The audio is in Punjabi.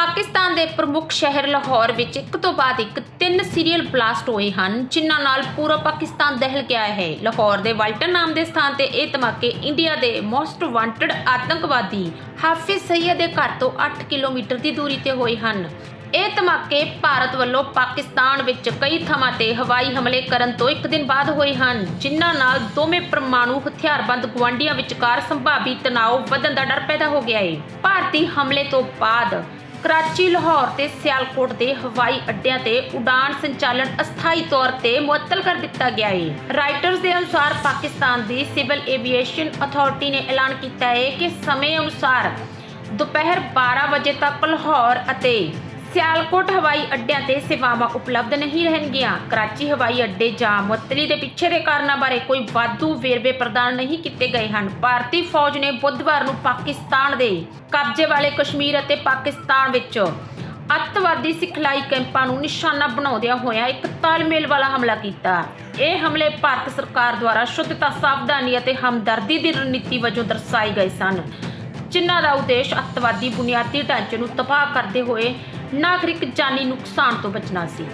ਪਾਕਿਸਤਾਨ ਦੇ ਪ੍ਰਮੁੱਖ ਸ਼ਹਿਰ ਲਾਹੌਰ ਵਿੱਚ ਇੱਕ ਤੋਂ ਬਾਅਦ ਇੱਕ ਤਿੰਨ ਸੀਰੀਅਲ ਬਲਾਸਟ ਹੋਏ ਹਨ, ਜਿਨ੍ਹਾਂ ਨਾਲ ਪੂਰਾ ਪਾਕਿਸਤਾਨ ਦਹਿਲ ਗਿਆ ਹੈ। ਲਾਹੌਰ ਦੇ ਵਾਲਟਨ ਨਾਮ ਦੇ ਸਥਾਨ ਤੇ ਇਹ ਧਮਾਕੇ ਇੰਡੀਆ ਦੇ ਮੋਸਟ ਵਾਂਟਡ ਆਤੰਕਵਾਦੀ ਹਾਫਿਜ਼ ਸਈਦ ਦੇ ਘਰ ਤੋਂ 8 ਕਿਲੋਮੀਟਰ ਦੀ ਦੂਰੀ ਤੇ ਹੋਏ ਹਨ। ਇਹ ਧਮਾਕੇ ਭਾਰਤ ਵੱਲੋਂ ਪਾਕਿਸਤਾਨ ਵਿੱਚ ਕਈ ਥਾਵਾਂ ਤੇ ਹਵਾਈ ਹਮਲੇ ਕਰਨ ਤੋਂ ਇੱਕ ਦਿਨ ਬਾਅਦ ਹੋਏ ਹਨ, ਜਿਨ੍ਹਾਂ ਨਾਲ ਦੋਵੇਂ ਪਰਮਾਣੂ ਹਥਿਆਰਬੰਦ ਗੁਆਂਢੀਆਂ ਵਿਚਕਾਰ ਸੰਭਾਵੀ ਤਣਾਅ ਵਧਣ ਦਾ ਡਰ ਪੈਦਾ ਹੋ ਗਿਆ ਹੈ। ਭਾਰਤੀ ਹਮਲੇ ਤੋਂ ਬਾਅਦ ਕਰਾਚੀ, ਲਾਹੌਰ ਤੇ ਸਿਆਲਕੋਟ ਦੇ ਹਵਾਈ ਅੱਡਿਆਂ ਤੇ ਉਡਾਨ ਸੰਚਾਲਨ ਅਸਥਾਈ ਤੌਰ ਤੇ ਮੁਅੱਤਲ ਕਰ ਦਿੱਤਾ ਗਿਆ ਹੈ ਰਾਈਟਰਸ ਦੇ ਅਨੁਸਾਰ ਪਾਕਿਸਤਾਨ ਦੀ ਸਿਵਲ ਏਵੀਏਸ਼ਨ ਅਥਾਰਟੀ ਨੇ ਐਲਾਨ ਕੀਤਾ ਹੈ ਕਿ ਸਮੇਂ ਅਨੁਸਾਰ ਦੁਪਹਿਰ 12 ਵਜੇ ਤੱਕ ਲਾਹੌਰ ਅਤੇ ਸਿਆਲਕੋਟ ਹਵਾਈ ਅੱਡਿਆਂ ਤੇ ਸੇਵਾਵਾਂ ਉਪਲਬਧ ਨਹੀਂ ਰਹਿਣਗੀਆਂ। ਕਰਾਚੀ ਹਵਾਈ ਅੱਡੇ ਜਾਂ ਮੁਅੱਤਲੀ ਦੇ ਪਿੱਛੇ ਦੇ ਕਾਰਨਾਂ ਬਾਰੇ ਕੋਈ ਵਾਧੂ ਵੇਰਵੇ ਪ੍ਰਦਾਨ ਨਹੀਂ ਕੀਤੇ ਗਏ ਹਨ। ਭਾਰਤੀ ਫੌਜ ਨੇ ਬੁੱਧਵਾਰ ਨੂੰ ਪਾਕਿਸਤਾਨ ਦੇ ਕਬਜ਼ੇ ਵਾਲੇ ਕਸ਼ਮੀਰ ਅਤੇ ਪਾਕਿਸਤਾਨ ਵਿੱਚ ਅੱਤਵਾਦੀ ਸਿਖਲਾਈ ਕੈਂਪਾਂ ਨੂੰ ਨਿਸ਼ਾਨਾ ਬਣਾਉਂਦਿਆਂ ਹੋਇਆਂ ਇੱਕ ਤਾਲਮੇਲ ਵਾਲਾ ਹਮਲਾ ਕੀਤਾ। ਇਹ ਹਮਲੇ ਭਾਰਤ ਸਰਕਾਰ ਦੁਆਰਾ ਸ਼ੁੱਧਤਾ, ਸਾਵਧਾਨੀ ਅਤੇ ਹਮਦਰਦੀ ਦੀ ਰਣਨੀਤੀ ਵਜੋਂ ਦਰਸਾਏ ਗਏ ਸਨ, ਜਿਨ੍ਹਾਂ ਦਾ ਉਦੇਸ਼ ਅੱਤਵਾਦੀ ਬੁਨਿਆਦੀ ਢਾਂਚੇ ਨੂੰ ਤਬਾਹ ਕਰਦੇ ਹੋਏ ਨਾਗਰਿਕ ਜਾਨੀ ਨੁਕਸਾਨ ਤੋਂ ਬਚਣਾ ਸੀ।